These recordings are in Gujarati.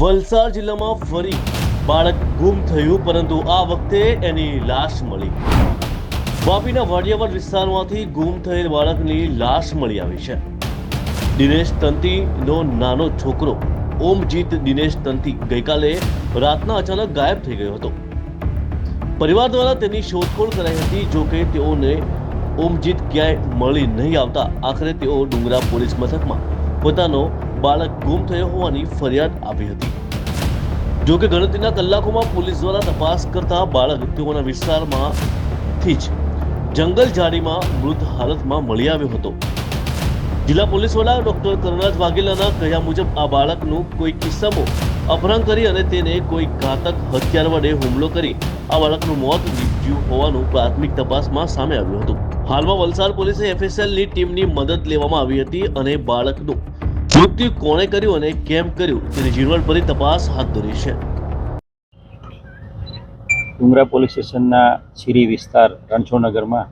વલસાડ જિલ્લામાં ફરી બાળક ગુમ થયું, પરંતુ આ વખતે એની લાશ મળી. વાપીના વાડિયાવાડ વિસ્તારમાંથી ગુમ થયેલ બાળકની લાશ મળી આવી છે. દિનેશ તંતીનો નાનો છોકરો, ઓમજીત દિનેશ તંતી, ગઈકાલે રાતના અચાનક ગાયબ થઈ ગયો હતો. પરિવાર દ્વારા તેની શોધખોળ કરાઈ હતી, જો કે તેઓને ઓમજીત ક્યાંય મળી નહીં આવતા. આખરે તેઓ ડુંગરા પોલીસ મથકમાં પોતાનો બાળક ગુમ થયો હોવાની ફરિયાદ આપી હતી. જો કે ગણતરીના કલાકોમાં પોલીસ દ્વારા તપાસ કરતા બાળક તેઓના વિસ્તારમાંથી જ જંગલ ઝાડીમાં મૃત હાલતમાં મળી આવ્યો હતો. જિલ્લા પોલીસ વડા ડોક્ટર કરણરાજ વાઘેલાના કહ્યા મુજબ આ બાળકનું કોઈ કિસ્સામાં અપહરણ કરી અને તેને કોઈ ઘાતક હથિયાર વડે હુમલો કરી આ બાળકનું મોત નીપજ્યું હોવાનું પ્રાથમિક તપાસમાં સામે આવ્યું હતું. હાલમાં વલસાડ પોલીસે એફએસએલની ટીમની મદદ લેવામાં આવી હતી અને બાળકનું મૃત્યુ કોણે કર્યું અને કેમ કર્યું તેની ઝીણવટભરી તપાસ હાથ ધરી છે. ડુંગરા પોલીસ સ્ટેશનના છીરી વિસ્તાર રણછોડનગરમાં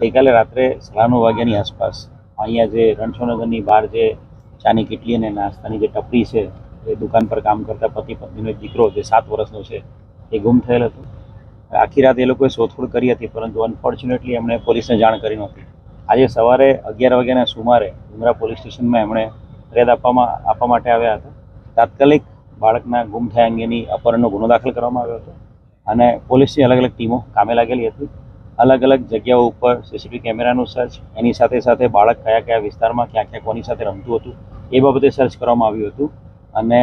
ગઈકાલે રાત્રે સાડા નવ વાગ્યાની આસપાસ અહીંયા જે રણછોડનગરની બહાર જે ચાની કીટલી અને નાસ્તાની જે ટપરી છે, એ દુકાન પર કામ કરતા પતિ પત્નીનો દીકરો જે સાત વર્ષનો છે, એ ગુમ થયેલ હતો. આખી રાત એ લોકોએ શોધખોળ કરી હતી, પરંતુ અનફોર્ચ્યુનેટલી એમણે પોલીસને જાણ કરી નહોતી. આજે સવારે અગિયાર વાગ્યાના સુમારે ડુંગરા પોલીસ સ્ટેશનમાં એમણે ફરિયાદ આપવામાં આપવા માટે આવ્યા હતા. તાત્કાલિક બાળકના ગુમ થયા અંગેની અપહરણનો ગુનો દાખલ કરવામાં આવ્યો હતો અને પોલીસની અલગ અલગ ટીમો કામે લાગેલી હતી. અલગ અલગ જગ્યાઓ ઉપર સીસીટીવી કેમેરાનું સર્ચ, એની સાથે સાથે બાળક કયા કયા વિસ્તારમાં ક્યાં ક્યાં કોની સાથે રમતું હતું, એ બાબતે સર્ચ કરવામાં આવ્યું હતું. અને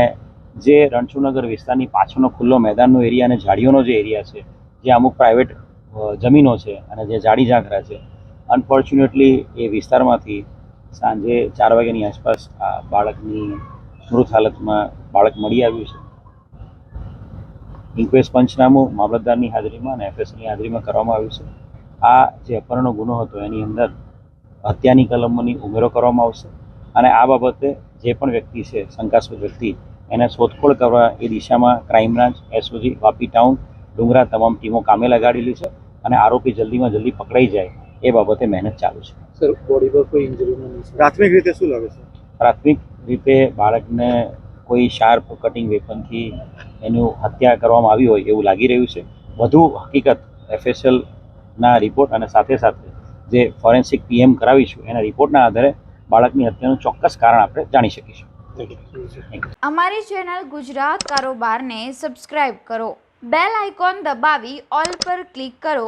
જે રણછોડનગર વિસ્તારની પાછળનો ખુલ્લો મેદાનનો એરિયા અને ઝાડીઓનો જે એરિયા છે, જે અમુક પ્રાઇવેટ જમીનો છે અને જે ઝાડી ઝાંખરા છે, અનફોર્ચ્યુનેટલી એ વિસ્તારમાંથી સાંજે ચાર વાગ્યાની આસપાસ આ બાળકની મૃત હાલતમાં બાળક મળી આવ્યું છે. ઇન્ક્વેસ્ટ પંચનામું મામલતદારની હાજરીમાં અને એફએસની હાજરીમાં કરવામાં આવ્યું છે. આ જે અપહરણનો ગુનો હતો, એની અંદર હત્યાની કલમોની ઉમેરો કરવામાં આવશે અને આ બાબતે જે પણ વ્યક્તિ છે, શંકાસ્પદ વ્યક્તિ, એને શોધખોળ કરવા એ દિશામાં crime branch, SOG, Vapi town, Dungra, તમામ ટીમો કામે લગાડેલી છે અને આરોપી જલ્દીમાં જલ્દી પકડાઈ જાય. એ બાબતે મહેનત ચાલુ છે. સર બોડી પર કોઈ ઇન્જરી નથી. પ્રાથમિક રીતે શું લાગે છે? પ્રાથમિક રીતે બાળકને કોઈ શાર્પ કટિંગ વેપનથી એનું હત્યા કરવામાં આવી હોય એવું લાગી રહ્યું છે. વધુ હકીકત એફએસએલના રિપોર્ટ અને સાથે સાથે જે ફોરેન્સિક પીએમ કરાવીશું એના રિપોર્ટના આધારે બાળકની હત્યાનું ચોક્કસ કારણ આપણે જાણી શકીશું. અમારી ચેનલ ગુજરાત કારોબારને સબસ્ક્રાઇબ કરો. બેલ આઇકોન દબાવી ઓલ પર ક્લિક કરો.